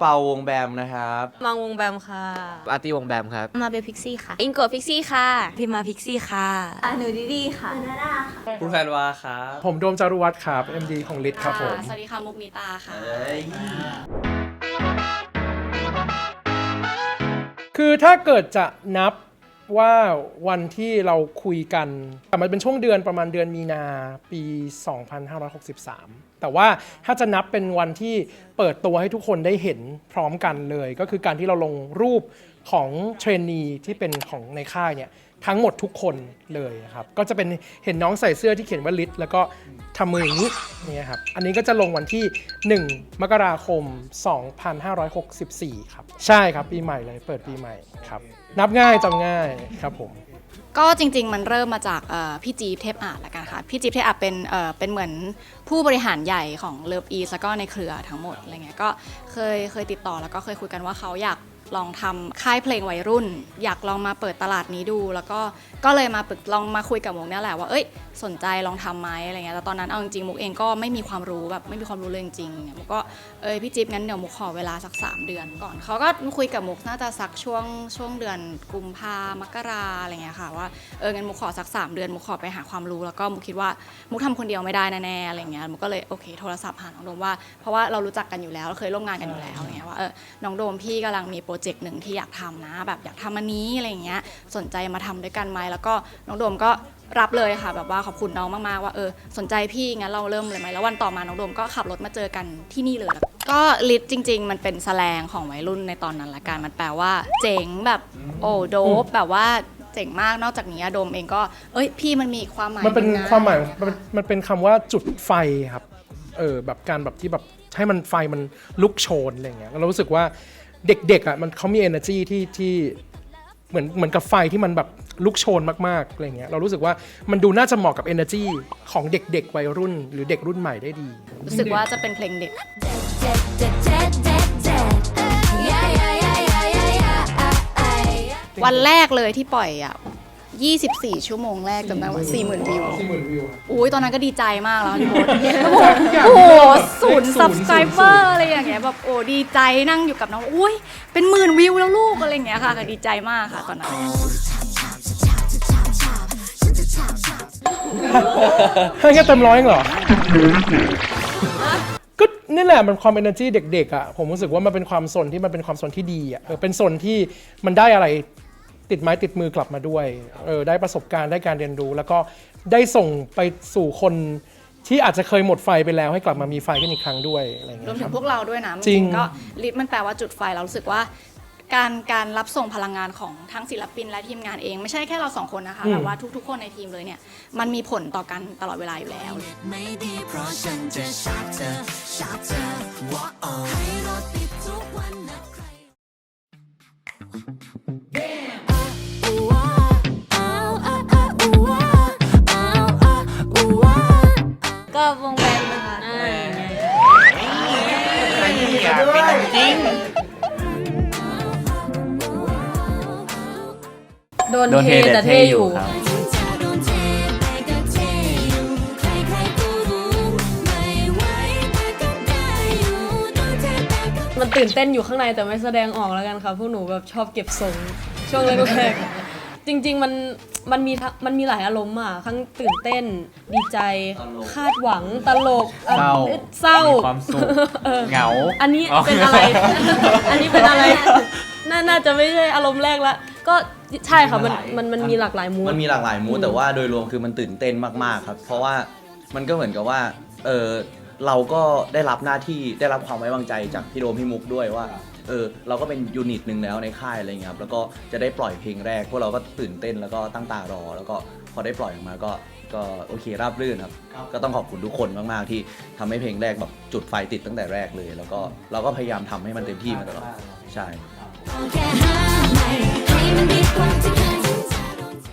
เป่าวงแบมนะครับ มังวงแบมค่ะ อาร์ตี้วงแบมครับ มาเบลพิกซี่ค่ะ อิงโกพิกซี่ค่ะพิมมาพิกซี่ค่ะอะหนูดีดีค่ะคุณแฟนวาครับ ผมโดมจารุวัฒน์ครับ MD ของลิทครับผม สวัสดีค่ะ มุกมิตาค่ะ คือถ้าเกิดจะนับว่าวันที่เราคุยกัน แต่มันเป็นช่วงเดือนประมาณเดือนมีนาปี 2563 แต่ว่าถ้าจะนับเป็นวันที่เปิดตัวให้ทุกคนได้เห็นพร้อมกันเลย ก็คือการที่เราลงรูปของเทรนนีที่เป็นของในค่ายเนี่ยทั้งหมดทุกคนเลยครับก็จะเป็นเห็นน้องใส่เสื้อที่เขียนว่าลิทแล้วก็ทำมืออย่างนี้เนี่ยครับอันนี้ก็จะลงวันที่ 1 มกราคม 2564 ครับ ใช่ครับปีใหม่เลยเปิดปีใหม่ครับ นับง่ายจำง่ายครับผม ก็จริง ๆ มันเริ่มมาจากพี่จีบเทพอาจละกันค่ะ พี่จีบเทพอาจเป็นเป็นเหมือนผู้บริหารใหญ่ของเลิฟอีแล้วก็ในเครือทั้งหมดอะไรเงี้ยก็เคยเคยติดต่อแล้วก็เคยคุยกันว่าเขาอยากลองทำค่ายเพลงวัยรุ่น อยากลองมาเปิดตลาดนี้ดู แล้วก็ก็เลยมาปรึกลองมาคุยกับวงนี่แหละว่าเอ้ย สนใจลองทำไหมอะไรเงี้ยแต่ตอนนั้นเอาจริงๆมุกเองก็ไม่มีความรู้แบบไม่มีความรู้เลยจริงๆเนี่ยมุกก็เอ้ยพี่จิ๊บงั้นเดี๋ยวมุกขอเวลาสัก 3 เดือนก่อนเขาก็คุยกับมุกน่าจะสักช่วงช่วงเดือนกุมภามกราอะไรเงี้ยค่ะว่าเอองั้นมุกขอสัก 3 เดือนมุกขอไปหาความรู้แล้วก็มุกคิดว่ามุกทำคนเดียวไม่ได้แน่ๆอะไรเงี้ยมุกก็เลยโอเคโทรศัพท์หาน้องโดมว่าเพราะว่าเรารู้จักกันอยู่แล้วเราเคยร่วมงานกันอยู่แล้วอะไรเงี้ยว่าเออน้องโดมพี่กำลังมีโปรเจกต์หนึ่งที่อยากทำนะ แบบอยากทำอันนี้อะไรเงี้ยสนใจมาทำด้วยกันไหมแล้วก็น้องโดมก็ รับเลยค่ะแบบว่าขอบคุณน้องมากๆว่าเออสนใจพี่งั้นเราเริ่มเลยไหมแล้ววันต่อมาน้องโดมก็ขับรถมาเจอกันที่นี่เลยแล้วก็ลิทจริง ๆ มันเป็นแสแลงของวัยรุ่นในตอนนั้นละกันมันแปลว่า เจ๋งแบบโอ้โดบแบบว่าเจ๋งมากนอกจากนี้อะโดมเองก็เอ้ยพี่มันมีอีกความหมายมันเป็นหงะความหมายมันเป็นมันเป็นคำว่าจุดไฟครับ เออแบบการแบบที่แบบให้มันไฟมันลุกโชนอะไรเงี้ยแล้วเรารู้สึกว่าเด็กๆอะมันเขามี energy ที่ที่เหมือนเหมือนกับไฟที่มันแบบ ลุกโชนมากๆอะไรเงี้ยเรารู้สึกว่ามันดูน่าจะเหมาะกับ energy ของเด็กๆวัยรุ่น หรือเด็กรุ่นใหม่ได้ดี รู้สึกว่าจะเป็นเพลงเด็ก วันแรกเลยที่ปล่อยอะ 24 ชั่วโมงแรกจำได้ว่า40,000วิว40,000วิวครับอุ้ยตอนนั้นก็ดีใจมากแล้วพี่มดโอ้โหศูนย์ subscriber อะไรอย่างเงี้ยแบบโอ้ดีใจนั่งอยู่กับน้องอุ้ยเป็นหมื่นวิวแล้วลูกอะไรอย่างเงี้ยค่ะก็ดีใจมากค่ะตอนนั้น ให้แค่เต็มร้อยเองเหรอ ก็นี่แหละมันความ energy เด็กๆอะผมรู้สึกว่ามันเป็นความสนที่มันเป็นความสนที่ดีอะเออเป็นสนที่มันได้อะไรติดไม้ติดมือกลับมาด้วยเออได้ประสบการณ์ได้การเรียนรู้ แล้วก็ได้ส่งไปสู่คนที่อาจจะเคยหมดไฟไปแล้วให้กลับมามีไฟขึ้นอีกครั้งด้วยอะไรอย่างรเงี้วมยถึครังบพวกเราด้วยนะจริง ก็ลิทมันแปลว่าจุดไฟเรารู้สึกว่า การการรับส่งพลังงานของทั้งศิลปินและทีมงานเอง ไม่ใช่แค่เราสองคนนะคะแต่ว่าทุกๆ คนในทีมเลยเนี่ยมันมีผลต่อกันตลอดเวลาอยู่แล้ว ไม่ดีเพราะฉันจะชอบเธอชอบเธอว่าอ๋อให้รถติดทุกวันนะใคร ก็วงแบมนะคะโดนโดนเทเทแต่แต่เทเทออยู่ยู่ครับ โดนเทแต่ก็เทอยู่ใครๆก็รู้ไม่ไหวแต่ก็ได้อยู่โดนเทแต่ก็มันตื่นเต้นอยู่ข้างในแต่ไม่แสดงออกแล้วกันค่ะพวกหนูแบบชอบเก็บทรงช่วงแรกๆจริง ๆ มันมันมีทั้งมันมีหลายอารมณ์อะทั้งตื่นเต้น ดีใจคาดหวัง ตลกอะเศร้าเศร้า มีความสุขเออ เหงา อันนี้อ๋อเป็นอะไร อันนี้เป็นอะไร น่าน่าจะไม่ใช่อารมณ์แรกละ ก็ ใช่ค่ะมันมันมันมีหลากหลายมูดมันมีหลากหลายมูดแต่ว่าโดยรวมคือมันตื่นเต้นมากๆครับ เพราะว่ามันก็เหมือนกับว่าเออเราก็ได้รับหน้าที่ได้รับความไว้วางใจจากพี่โดมพี่มุกด้วยว่าเออเราก็เป็นยูนิตหนึ่งแล้วในค่ายอะไรเงี้ยครับแล้วก็จะได้ปล่อยเพลงแรก พวกเราก็ตื่นเต้นแล้วก็ตั้งตารอ แล้วก็พอได้ปล่อยออกมาก็ก็โอเคราบรื่นครับ ก็ต้องขอบคุณทุกคนมาก ๆ ที่ทำให้เพลงแรกแบบจุดไฟติดตั้งแต่แรกเลย แล้วก็เราก็พยายามทำให้มันเต็มที่มาตลอดใช่ แค่หาใหม่ให้มันดีกว่าที่เคยทิ้งเธอโดนเท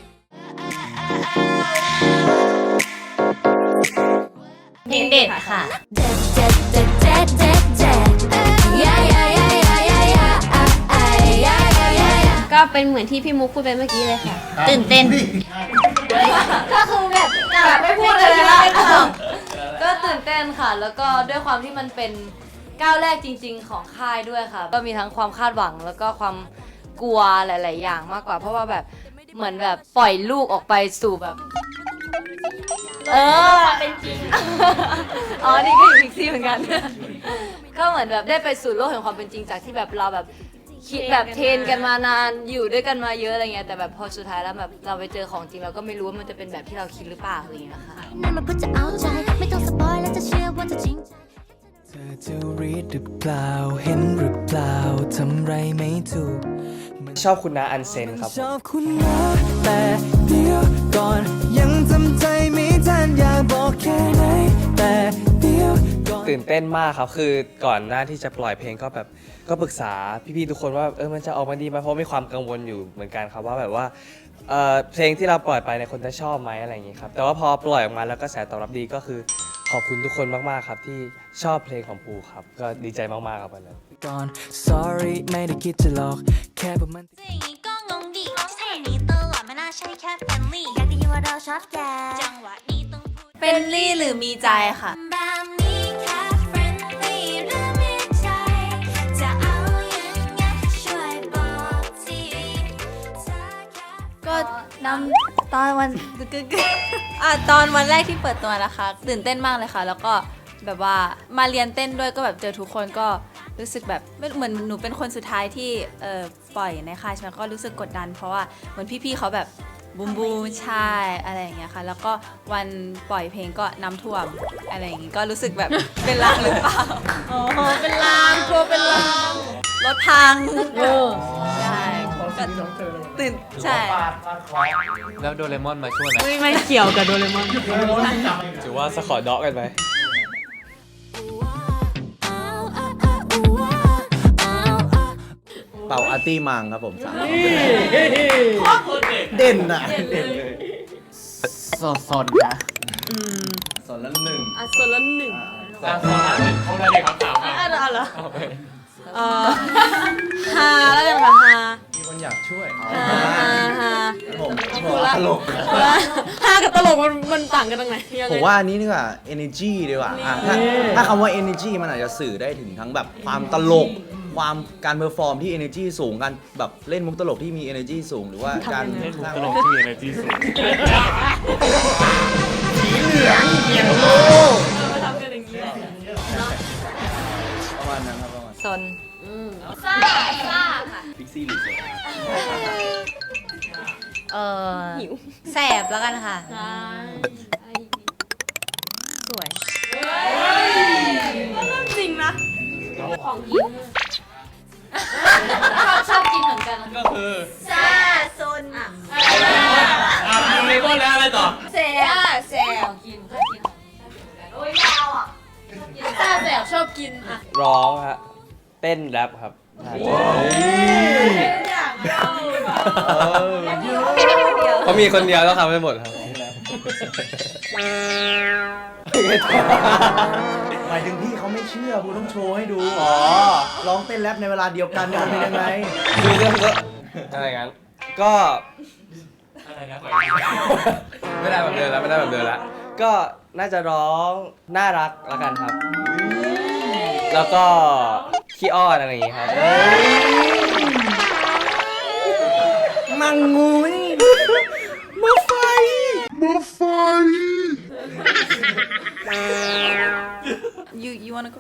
เพลงเด็ดค่ะเด็ดเด็ดเด็ดเด็ดเด็ดเด็ดยายายายายายาอะอะยายายายาก็เป็นเหมือนที่พี่มุกพูดไปเมื่อกี้เลยค่ะ ตื่นเต้น ก็คือแบบกลับไม่พูดเลยละก็ตื่นเต้นค่ะ แล้วก็ด้วยความที่มันเป็นก้าวแรกจริง ๆ ของค่ายด้วยค่ะ ก็มีทั้งความคาดหวังแล้วก็ความ กลัวหลาย ๆ อย่างมากกว่า เพราะว่าแบบเหมือนแบบปล่อยลูกออกไปสู่แบบ เออเป็นจริง อ๋อ นี่ก็อยู่พิกซี่เหมือนกัน ก็เหมือนแบบได้ไปสู่โลกแห่งความเป็นจริงจากที่แบบเราแบบคิดแบบเทรนกันมานานอยู่ด้วยกันมาเยอะอะไรเงี้ยแต่แบบพอสุดท้ายแล้วแบบเราไปเจอของจริงเราก็ไม่รู้ว่ามันจะเป็นแบบที่เราคิดหรือเปล่าอะไรเงี้ยค่ะ นั่นมันก็จะเอาใจ ไม่ต้องสปอยแล้วจะเชื่อว่าจะจริงใจ เธอจะรีดหรือเปล่า เห็นหรือเปล่า ทำไรไม่ถูก ชอบคุณนาอันเซนครับชอบคุณนะแต่เดี๋ยวก่อนยังทำใจไม่ทันอยากบอกแค่ไหนแต่เดี๋ยวก่อนตื่นเต้นมากครับคือก่อนหน้าที่จะปล่อยเพลงก็แบบก็ปรึกษาพี่ๆทุกคนว่าเออมันจะออกมาดีไหมเพราะมีความกังวลอยู่เหมือนกันครับว่าแบบว่าเออเพลงที่เราปล่อยไปในยคนจะชอบไหมอะไรอย่างงี้ครับแต่ว่าพอปล่อยออกมาแล้วก็แสตอบรับดีก็คือ ขอบคุณทุกคนมาก ๆ ครับ ที่ชอบเพลงของปูครับ ก็ดีใจมาก ๆ ครับวันนั้นก่อน sorry ไม่ได้คิดจะหลอกแค่ประมันอย่างนี้ก็งงดิที่ทำอย่างนี้ตลอดไม่น่าใช่แค่แฟนลี่อยากได้ยินว่าเราชอบแกจังหวะนี้ต้องพูดเป็นลี่หรือมีใจค่ะ แบบนี้แค่เฟรนลี่หรือมีใจ จะเอายังไงช่วยบอกทีถ้าแค่ ก็นำตอนวันกึก อะตอนวันแรกที่เปิดตัวนะคะ ตื่นเต้นมากเลยค่ะ แล้วก็แบบว่ามาเรียนเต้นด้วยก็แบบเจอทุกคนก็รู้สึกแบบไม่เหมือนหนูเป็นคนสุดท้ายที่เออปล่อยในค่ายใช่ไหมก็รู้สึกกดดัน เพราะว่าเหมือนพี่ๆเขาแบบบูมบูมใช่อะไรอย่างเงี้ยค่ะ แล้วก็วันปล่อยเพลงก็น้ำท่วมอะไรอย่างงี้ก็รู้สึกแบบ เป็นลางหรือเปล่าอ๋อเป็นลางกลัวเป็นลางรถพัง เออใช่ก็ตื่นใช่แล้วโดเรมอนมาช่วยไหมไม่ไม่เกี่ยวกับโดเรมอนถือว่าสะขอเดอกกันไหมเป่าอาร์ตี้มังครับผมสามเด่นอะเด่นเลยสดสดนะสอนละหนึ่งอะส่วนละหนึ่งเขาได้เลยครับสาวอะอะเหรอเออฮาแล้วกันค่ะฮามี คนอยากช่วยฮาฮาฮาผมผมตลกฮากับตลกมันมันต่างกันตรงไหนยังไงผมว่าอันนี้ดีกว่า energy ดีกว่าอะถ้าถ้าคำว่า energy มันอาจจะสื่อได้ถึงทั้งแบบความตลก ความการเพอร์ฟอร์มที่ energy สูง การแบบเล่นมุกตลกที่มี energy สูง หรือว่าการเล่นมุกตลกที่มี energy สูงมาทำกันอย่างนี้แหละประมาณนั้นครับประมาณซนพิกซี่ หรือโซเออแสบแล้วกันค่ะ สวย จริงนะชอบชอบกินเหมือนกันก็คือซ่าซนอะอ่าเรมอนแล้วอะไรต่อแสบแสบกินชอบกินโอ้ยยาวอะซ่าแสบชอบกินอะร้องฮะเต้นแรปครับ เขามีคนเดียวแล้วทำไปหมดครับหมายถึงพี่เขาไม่เชื่อกูต้องโชว์ให้ดูอ๋อร้องเต้นแรปในเวลาเดียวกันเนี่ยมันเป็นยังไงคือเรื่องก็อะไรงั้นก็ไม่ได้แบบเดิมแล้วไม่ได้แบบเดิมแล้วก็น่าจะร้องน่ารักล้วกันครับ แล้วก็ ขี้อ้อนอะไรอย่างงี้ครับ มังงุยมาไฟ you you wanna go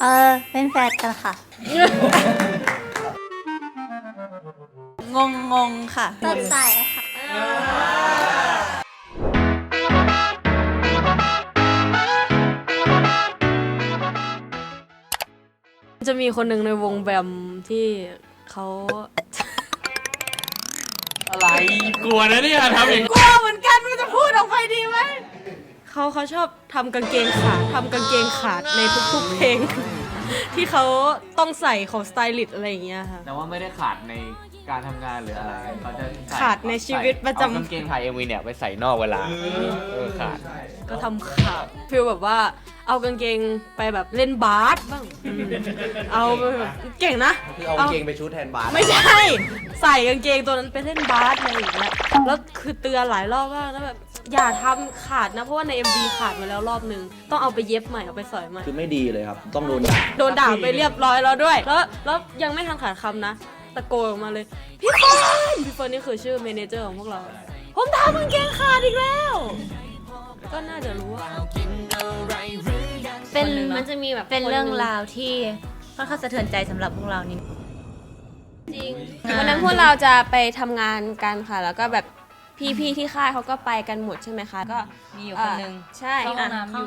เออเป็นแฟนกันค่ะ งงงงค่ะ สดใสค่ะ จะมีคนหนึ่งในวงแบมที่เขาอะไรกลัวนะเนี่ยทำอย่างกลัวเหมือนกันไม่จะพูดออกไปดีไหมเขาเขาชอบทำกางเกงขาดทำกางเกงขาดในทุกๆเพลง ที่เขาต้องใส่ของสไตลิสต์อะไรอย่างเงี้ยค่ะ แต่ว่าไม่ได้ขาดในการทำงานหรืออะไรเขาจะใส่ขาดในชีวิตประจำ เอากางเกงถ่ายเอ็มวีเนี่ยไปใส่นอกเวลาเออขาดก็ทำขาดฟิลแบบว่า เอากางเกงไปแบบเล่นบาสบ้างอืมเอาไปแบบเก่งนะ คือเอากางเกงไปชุดแทนบาสไม่ใช่ ใส่กางเกงตัวนั้นไปเล่นบาสอะไรอย่างเงี้ยแล้วคือเตือนหลายรอบว่าแล้วแบบอย่าทำขาดนะ เพราะว่าใน MV ขาดมาแล้วรอบนึง ต้องเอาไปเย็บใหม่เอาไปสอยใหม่ คือไม่ดีเลยครับ ต้องโดนด่าโดนด่าไปเรียบร้อยแล้วด้วย แล้วแล้วยังไม่ทันขาดคำนะ ตะโกนออกมาเลย พี่เฟิร์นพี่เฟิร์นนี่คือชื่อเมเนเจอร์ของพวกเรา ผมทำกางเกงขาดอีกแล้ว ก็น่าจะรู้ว่า เป็นมันจะมีแบบเป็นเรื่องราวที่ค่อนข้างสะเทือนใจสำหรับพวกเรานี่จริงวันนั้นพวกเราจะไปทำงานกันค่ะ แล้วก็แบบพี่ๆที่ค่ายเขาก็ไปกันหมดใช่ไหมคะก็มีอยู่คนหนึงใช่เข้าห้องอะน้ำอยู่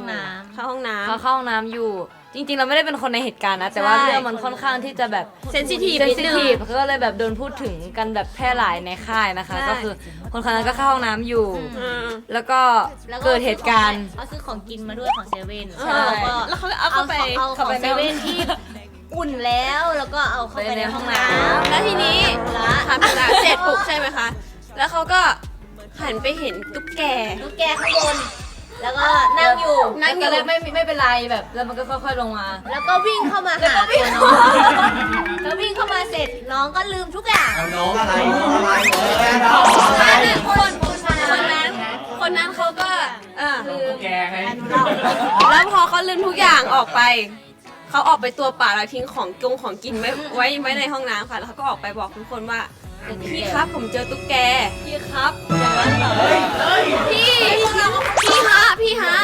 เข้าห้องน้ำ เขาเข้าห้องน้ำอยู่ จริงๆ เราไม่ได้เป็นคนในเหตุการณ์นะ แต่ว่าใช่เรื่องมันค่อนข้างที่จะแบบ sensitive เซนนิดซินึง ทีฟก็เลยแบบโดนพูดถึงกันแบบแพร่หลายในค่ายนะคะใช่ก็คือคนคนนั้นก็เข้าห้องน้ำอยู่อืมแล้วก็แล้วเกิดเหตุการณ์ เขาซื้อของกินมาด้วยของเซเว่นใช่ แล้วเขาก็เอาเข้าไปเอาของเซเว่นที่อุ่นแล้วแล้วก็เอาเข้าไปในห้องน้ำแล้วทีนี้ละทำจากเสร็จปุ๊บใช่ไหมคะ แล้วเขาก็หันไปเห็นตุ๊กแก ลูกแกข้างบน แล้วก็นั่งอยู่นั่งอยู่ตอนแรกไม่ไม่เป็นไรแบบ แล้วมันก็ค่อย ๆลงมา แล้วก็วิ่งเข้ามาหาตัวน้องแล้ววิ่งเข้ามาเสร็จน้องก็ลืมทุกอย่างน้องอะไรน้องอะไรคนคนคนนั้นคนนั้นเขาก็อ่าแกไงแล้วพอเขาลืมทุกอย่างออกไป เขาออกไปตัวเปล่าแล้วทิ้งของกงของกินไว้ไว้ไว้ในห้องน้ำค่ะ แล้วเขาก็ออกไปบอกทุกคนว่าพี่ครับผมเจอตุ๊กแกพี่ครับอย่างนั้นเหรอพี่พี่ฮะพี่ฮะ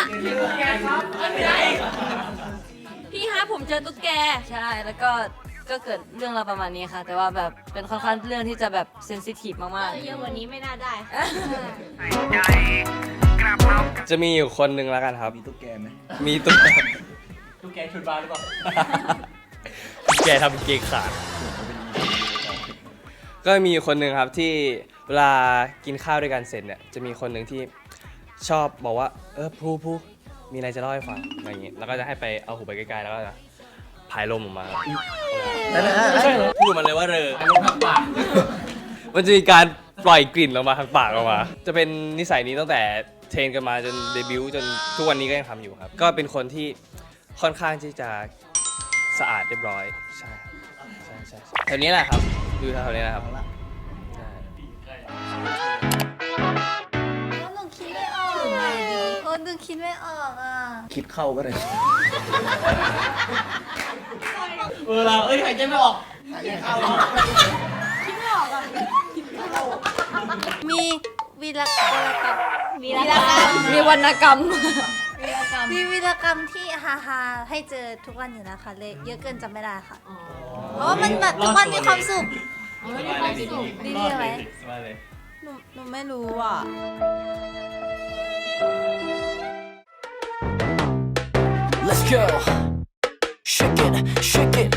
พี่ฮะผมเจอตุ๊กแก ใช่แล้วก็ก็เกิดเรื่องราวประมาณนี้ค่ะ แต่ว่าแบบเป็นค่อนข้างเรื่องที่จะแบบเซนซิทีฟมากเยอะกว่านี้ไม่น่าได้ค่ะจะมีอยู่คนหนึ่งแล้วกันครับ มีตุ๊กแกไหมมีตุ๊กแก ตุ๊กแกชุดบ้านหรือเปล่าตุ๊กแกทำเป็นเกงขาด ก็มีอยู่คนหนึ่งครับที่เวลากินข้าวด้วยกันเสร็จเนี่ยจะมีคนหนึ่งที่ชอบบอกว่า เออพลูพลูมีอะไรจะเล่าให้ฟังอะไรอย่างงี้แล้วก็จะให้ไปเอาหูไปใกล้ๆแล้วก็จะผายลมออกมาไม่ใช่พูดมันเลยว่าเรอ มันจะมีการปล่อยกลิ่นออกมาทางปากออกมา จะเป็นนิสัยนี้ตั้งแต่เทรนกันมาจนเดบิวต์จนทุกวันนี้ก็ยังทำอยู่ครับ ก็เป็นคนที่ ค่อนข้างที่จะสะอาดเรียบร้อย ใช่ครับใช่ใช่ใช่แถวนี้แหละครับดูแถวนี้นะครับใช่หนูคิดไม่ออกอะโอ้หนูคิดไม่ออกอะคิดเข้าก็ได้เออเราเอ้ยหายใจไม่ออกมีวีรกรรมวีรกรรมมีวรรณกรรม มีวีรกรรมที่ฮาฮาๆให้เจอทุกวันอยู่นะคะเลยเยอะเกินจำไม่ได้ค่ะเพราะว่ามันแบบทุกวันมีความสุขดีดีไหมสบายเลย หนูหนูไม่รู้อะ Let's go Shake it Shake it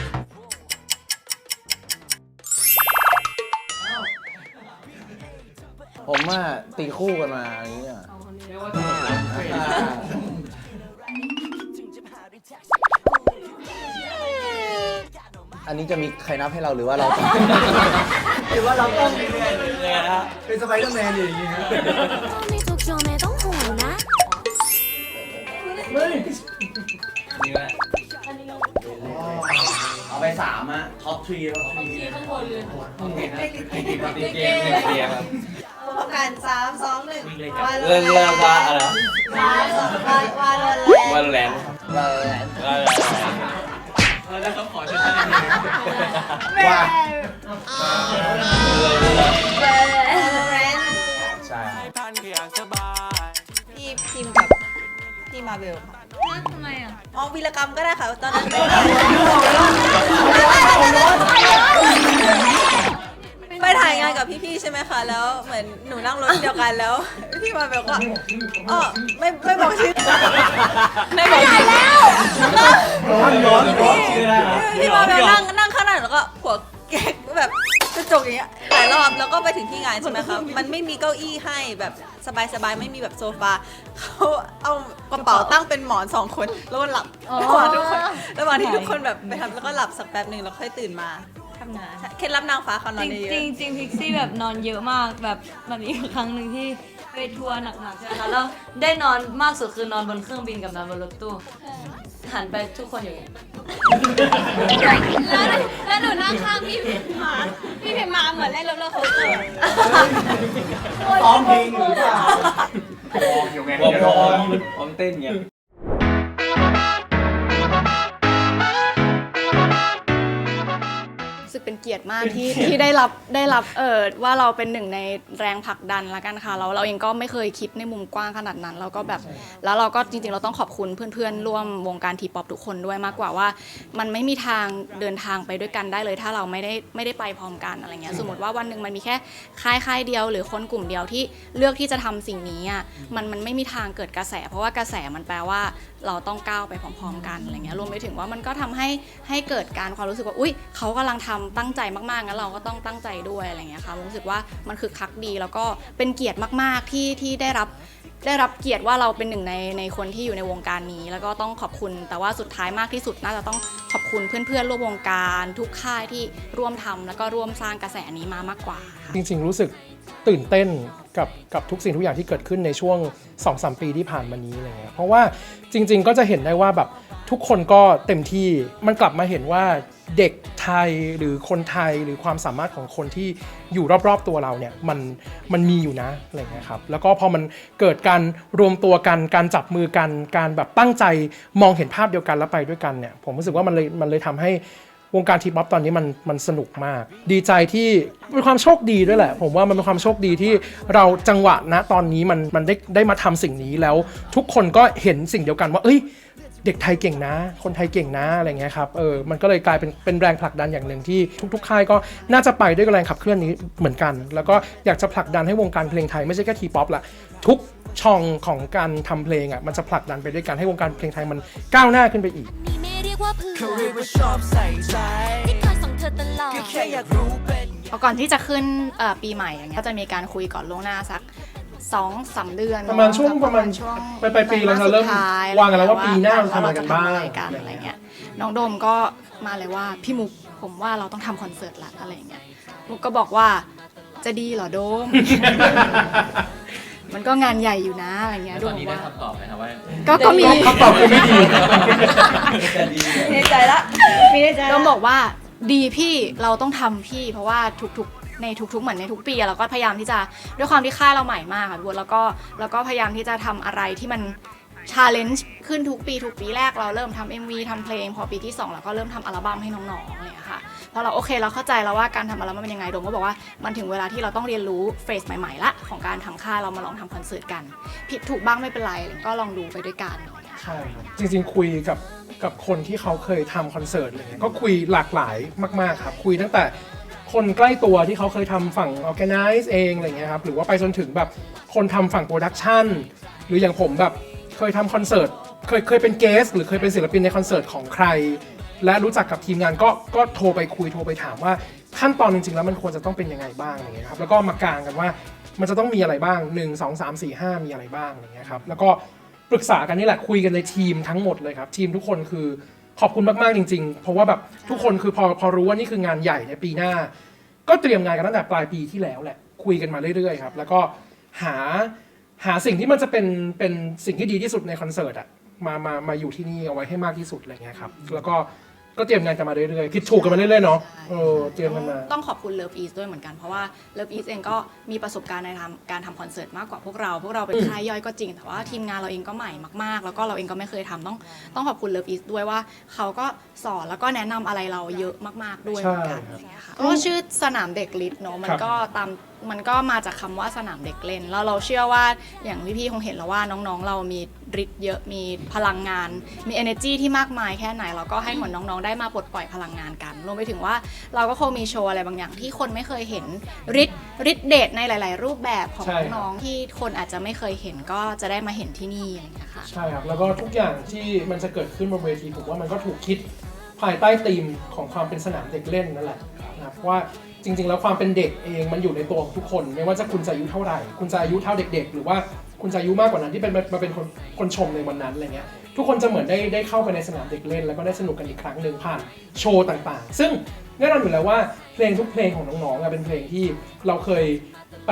ผมว่าตีคู่กันมาอย่างนี้อะ อันนี้จะมีใครนับให้เราหรือว่าเราต้องหรือว่าเราต้องเป็นสไปเดอร์แมนอย่างนี้ฮะมีทุกโชว์ไม่ต้องห่วงนะนี่แหละเอาไปสามอะท็อปทรีท็อปทรีตีเกมเนี่ยเกมครับประกันสามสองหนึ่งเรื่องเรื่องว่าอะไรนะวาโลวันแลนด์ว่าว่าแลนด์เอแล้วเขาขอชุดชั้นในว่าใช่ พี่พิมพ์กับพี่มาเบลค่ะทำไมอะอ๋อวีรกรรมก็ได้ค่ะตอนนั้นไปถ่ายงานกับพี่ๆใช่ไหมคะแล้วเหมือนหนูนั่งรถเดียวกันแล้ว พี่มาเบลก็อ๋อไม่ไม่บอกชื่อ ไม่บอกชื่อแล้ว อนร้อนชื่อได้นะพี่มาเบลนั่งนั่งข้างหน้าแล้วก็หัวแก๊กแบบกระจกอย่างเงี้ยหลายรอบแล้วก็ไปถึงที่งานใช่ไหมคะมันไม่มีเก้าอี้ให้แบบสบายๆไม่มีแบบโซฟาเขาเอากระเป๋าตั้งเป็นหมอนสองคนแล้วก็หลับระหว่างทุกคนระหว่างที่ทุกคนแบบไปทำแล้วก็หลับสักแป๊บหนึ่งแล้วค่อยตื่นมาทำงานเคล็ดลับนางฟ้าเขานอนเยอะจริงจริงพิกซี่แบบนอนเยอะมากแบบมันมีครั้งหนึ่งที่ ไปทัวร์หนักๆใช่ไหมคะแล้วได้นอนมากสุดคือนอนบนเครื่องบินกับนอนบนรถตู้หันไปทุกคนอยู่อย่างเงี้ยแล้วหนูนั่งข้างพี่พิมมาพี่พิมมาเหมือนเล่นโรลเลอร์โคสเตอร์ซ้อมเพลงหรือเปล่าวอร์มอยู่ไงวอร์มวอร์มวอร์มเต้นไง รู้สึกเป็นเกียรติมากที่ที่ได้รับได้รับเออว่าเราเป็นหนึ่งในแรงผลักดันละกันค่ะเราเราเองก็ไม่เคยคิดในมุมกว้างขนาดนั้นเราก็แบบแล้วเราก็จริงๆ เราต้องขอบคุณเพื่อนๆ ร่วมวงการทีป๊อปทุกคนด้วยมากกว่าว่า มันไม่มีทางเดินทางไปด้วยกันได้เลย ถ้าเราไม่ได้ไม่ได้ไปพร้อมกันอะไรเงี้ยสมมติว่าวันหนึ่งมันมีแค่ค่ายค่ายเดียว หรือคนกลุ่มเดียวที่เลือกที่จะทำสิ่งนี้อะมันมันไม่มีทางเกิดกระแส เพราะว่ากระแสมันแปลว่าเราต้องก้าวไปพร้อม ๆ กันอะไรเงี้ยรวมไปถึงว่ามันก็ทำให้ให้เกิดการความรู้สึกว่าอุ้ยเขากำลังทำตั้งใจมากๆงั้นเราก็ต้องตั้งใจด้วยอะไรเงี้ยค่ะรู้สึกว่ามันคือคักดี แล้วก็เป็นเกียรติมากๆที่ที่ได้รับได้รับเกียรติว่าเราเป็นหนึ่งในในคนที่อยู่ในวงการนี้ แล้วก็ต้องขอบคุณ แต่ว่าสุดท้ายมากที่สุดน่าจะต้องขอบคุณเพื่อนๆร่วมวงการทุกค่ายที่ร่วมทำแล้วก็ร่วมสร้างกระแสนี้มามากกว่าจริงๆ รู้สึกตื่นเต้นกับกับทุกสิ่งทุกอย่างที่เกิดขึ้นในช่วง 2-3 ปีที่ผ่านมานี้อะไรเงี้ยเพราะว่าจริง ๆ ก็จะเห็นได้ว่าแบบทุกคนก็เต็มที่มันกลับมาเห็นว่า เด็กไทยหรือคนไทยหรือความสามารถของคนที่อยู่รอบๆตัวเราเนี่ยมันมันมีอยู่นะอะไรเงี้ยครับแล้วก็พอมันเกิดการรวมตัวกันการจับมือกันการแบบตั้งใจมองเห็นภาพเดียวกันแล้วไปด้วยกันเนี่ยผมรู้สึกว่ามันเลยมันเลยทำให้วงการทีป๊อปตอนนี้มันมันสนุกมาก ดีใจที่เป็นความโชคดีด้วยแหละ ผมว่ามันเป็นความโชคดีที่เราจังหวะณตอนนี้มันมันได้ได้มาทำสิ่งนี้แล้วทุกคนก็เห็นสิ่งเดียวกันว่า เอ้ย เด็กไทยเก่งนะ คนไทยเก่งนะอะไรเงี้ยครับเออมันก็เลยกลายเป็นเป็นแรงผลักดันอย่างหนึ่งที่ทุกๆค่ายก็น่าจะไปด้วยแรงขับเคลื่อนนี้เหมือนกัน แล้วก็อยากจะผลักดันให้วงการเพลงไทยไม่ใช่แค่ทีป๊อปละทุกช่องของการทำเพลงอะมันจะผลักดันไปด้วยกันให้วงการเพลงไทยมันก้าวหน้าขึ้นไปอีกนี่ไม่เรียกว่าเพื่เขาอเรียกว่าชอบใส่ใจที่คอยส่งเธอตลอดก็แค่อยากรู้เป็นพอก่อนที่จะขึ้นเอ่อปีใหม่อย่างเงี้ยก็จะมีการคุยก่อนล่วงหน้าสัก สองสามเดือนประมาณช่วงประมาณช่วงไปลายๆปีเราจะเริ่มสุดท้ยวางกันแล้วว่าปีหน้าเราทำอะไรกันบ้างเรจะทำอะไรกันอะไรเงี้ยน้องโดมก็มาเลยว่าพี่มุกผมว่าเราต้องทำคอนเสิร์ตละอะไรเงี้ยมุกก็บอกว่าจะดีเหรอโดม มันก็งานใหญ่อยู่นะอะไรเงี้ยโดตอนมนี้บได้อกว่าคำตอบไหมครับว่าก็ก็มีคำตอบคือไม่ดีมีในใจละมีในใจต้ละองบอกว่าดีพี่เราต้องทำพี่เพราะว่าทุกๆ ในทุกๆ เหมือนในทุกปีอะเราก็พยายามที่จะด้วยความที่ค่ายเราใหม่มากค่ะทุกคนแล้วก็แล้วก็พยายามที่จะทำอะไรที่มันชาเลนจ์ขึ้นทุกปี ทุกปีแรกเราเริ่มทำ MV ทำเพลง พอปีที่2เราก็เริ่มทำอัลบั้มให้น้องๆอะไรอย่างเลยค่ะ พอเราโอเคเราเข้าใจแล้วว่าการทำอัลบั้มเป็นยังไงโดมก็บอกว่ามันถึงเวลาที่เราต้องเรียนรู้เฟสใหม่ๆละของการทำค่ายเรามาลองทำคอนเสิร์ตกัน ผิดถูกบ้างไม่เป็นไรก็ลองดูไปด้วยกันอะไรอย่างเงี้ย ใช่ครับจริงๆคุยกับกับคนที่เขาเคยทำคอนเสิร์ตอะไรเงี้ยก็คุยหลากหลายมากๆครับ คุยตั้งแต่ คนใกล้ตัวที่เขาเคยทำฝั่ง organize เองอะไรเงี้ยครับหรือว่าไปจนถึงแบบคนทำฝั่งโปรดักชันหรืออย่างผมแบบเคยทำคอนเสิร์ตเคยเคยเป็นเกส หรือเคยเป็นศิลปินในคอนเสิร์ตของใคร และรู้จักกับทีมงานก็ก็โทรไปคุยโทรไปถามว่าขั้นตอนจริงๆแล้วมันควรจะต้องเป็นยังไงบ้างอะไรเงี้ยครับแล้วก็มากางกันว่ามันจะต้องมีอะไรบ้าง 1 2 3 4 5 มีอะไรบ้างอะไรเงี้ยครับแล้วก็ปรึกษากันนี่แหละคุยกันในทีมทั้งหมดเลยครับ ทีมทุกคนคือ ขอบคุณมากๆจริง ๆ เพราะว่าแบบทุกคนคือพอพอรู้ว่านี่คืองานใหญ่ในปีหน้า ก็เตรียมงานกันตั้งแต่ปลายปีที่แล้วแหละ คุยกันมาเรื่อยๆครับ แล้วก็หาหาสิ่งที่มันจะเป็นเป็นสิ่งที่ดีที่สุดในคอนเสิร์ตอะมามามาอยู่ที่นี่เอาไว้ให้มากที่สุดอะไรเงี้ยครับ แล้วก็ ก็เตรียมงานกันมาเรื่อยๆคิดถูกกันมาเรื่อยๆเนาะเออเตรียมกันมา ต้องขอบคุณ Love East ด้วยเหมือนกัน เพราะว่า Love East เองก็มีประสบการณ์ในทำการทำคอนเสิร์ตมากกว่าพวกเรา พวกเราเป็นค่ายย่อยก็จริง แต่ว่าทีมงานเราเองก็ใหม่มากๆ แล้วก็เราเองก็ไม่เคยทำต้องต้องขอบคุณ Love East ด้วยว่า เขาก็สอนแล้วก็แนะนำอะไรเราเยอะมากๆด้วยเหมือนกันใช่ครับ อะไรเงี้ยค่ะก็ชื่อสนามเด็กลิศเนาะมันก็ตาม มันก็มาจากคำว่าสนามเด็กเล่น แล้วเราเชื่อว่าอย่างพี่ๆคงเห็นแล้วว่าน้องๆ เรามีฤทธิ์เยอะมีพลังงาน มี energy ที่มากมายแค่ไหน เราก็ให้เหมือนน้องๆ ได้มาปลดปล่อยพลังงานกันรวมไปถึงว่าเราก็คงมีโชว์อะไรบางอย่างที่คนไม่เคยเห็นฤทธิ์ฤทธิ์เดชในหลาย ๆ รูปแบบของใช่ครับ น้องๆที่คนอาจจะไม่เคยเห็นก็จะได้มาเห็นที่นี่อะไรอย่างเงี้ยค่ะ ใช่ครับ แล้วก็ทุกอย่างที่มันจะเกิดขึ้นบนเวทีผมว่ามันก็ถูกคิดภายใต้ธีมของความเป็นสนามเด็กเล่นนั่นแหละนะครับว่า จริง ๆ แล้วความเป็นเด็กเองมันอยู่ในตัวของทุกคน ไม่ว่าจะคุณจะอายุเท่าไหร่ คุณจะอายุเท่าเด็ก ๆ หรือว่าคุณจะอายุมากกว่านั้นที่เป็นมาเป็นคนคนชมในวันนั้นอะไรเงี้ยทุกคนจะเหมือนได้ได้เข้าไปในสนามเด็กเล่น แล้วก็ได้สนุกกันอีกครั้งหนึ่งผ่านโชว์ต่างๆ ซึ่งแน่นอนอยู่แล้วว่าเพลงทุกเพลงของน้องๆเป็นเพลงที่เราเคยไป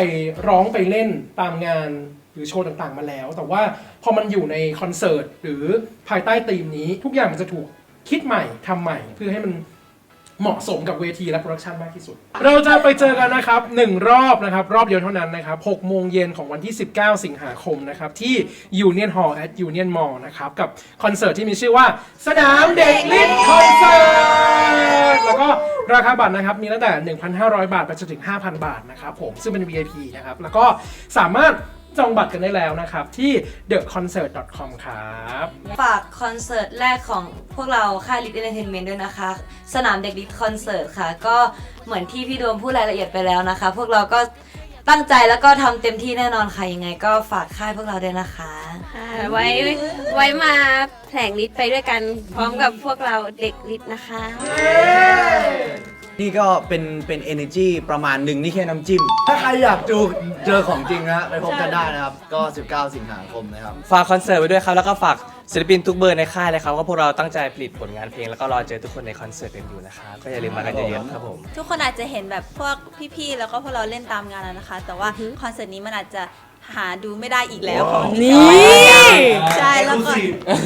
ร้องไปเล่นตามงานหรือโชว์ต่างๆมาแล้ว แต่ว่าพอมันอยู่ในคอนเสิร์ตหรือภายใต้ธีมนี้ ทุกอย่างมันจะถูกคิดใหม่ทำใหม่เพื่อให้มัน เหมาะสมกับเวทีและโปรดักชันมากที่สุด เราจะไปเจอกันนะครับหนึ่งรอบนะครับ รอบเดียวเท่านั้นนะครับ6โมงเย็นของวันที่ 19 สิงหาคมนะครับที่ Union Hall at Union Mall นะครับกับคอนเสิร์ตที่มีชื่อว่า สนามเด็กเล่นคอนเสิร์ตแล้วก็ราคาบัตรนะครับมีตั้งแต่ 1,500 บาทไปจนถึง 5,000 บาทนะครับผมซึ่งเป็น VIP นะครับแล้วก็สามารถ จองบัตรกันได้แล้วนะครับ ที่ theconcert.com ครับ ฝากคอนเสิร์ตแรกของพวกเราค่ายลิ t เ n นเตอร์เทนเมนต์ด้วยนะคะ สนามเด็กลิ t คอนเสิร์ตค่ะ ก็เหมือนที่พี่โดมพูดรายละเอียดไปแล้วนะคะ พวกเราก็ตั้งใจแล้วก็ทำเต็มที่แน่นอนค่ะ ยังไงก็ฝากค่ายพวกเราด้วยนะคะไว้ไว้มาแผลงลิศไปด้วยกัน พร้อมกับพวกเราเด็กลิศนะคะ นี่ก็เป็นเป็น energy ประมาณหนึ่งนี่แค่น้ำจิ้ม ถ้าใครอยากดูเจอของจริงนะฮะไปพบกันได้นะครับ ก็ 19 สิงหาคมนะครับ ฝากคอนเสิร์ตไว้ด้วยครับ แล้วก็ฝากศิลปินทุกเบอร์ในค่ายเลยครับว่าพวกเราตั้งใจผลิตผลงานเพลง แล้วก็รอเจอทุกคนในคอนเสิร์ตกันอยู่นะครับก็อย่าลืมมากันเยอะๆครับผม ทุกคนอาจจะเห็นแบบพวกพี่ๆ แล้วก็พวกเราเล่นตามงานแล้วนะคะ แต่ว่าคอนเสิร์ตนี้มันอาจจะ หาดูไม่ได้อีกแล้วเพราะมันมีนี่ใช่แล้วก็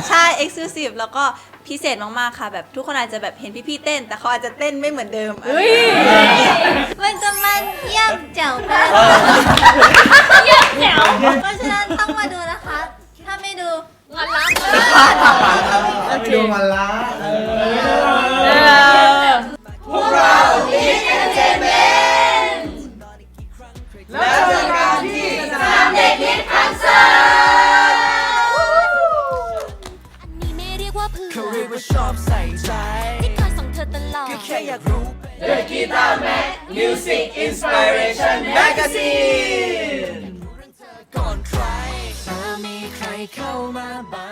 ใช่เอ็กซ์คลูซีฟแล้วก็พิเศษมากๆค่ะ แบบทุกคนอาจจะแบบเห็นพี่ๆเต้น แต่เขาอาจจะเต้นไม่เหมือนเดิมมันจะมันเยี่ยมแจ๋วไปเยี่ยมแจ๋วเพราะฉะนั้นต้องมาดูนะคะ ถ้าไม่ดูงอนรักไปดูมันละ Guitar Mag Music Inspiration Magazine ก่อนใครจะมีใครเข้ามาบ้าง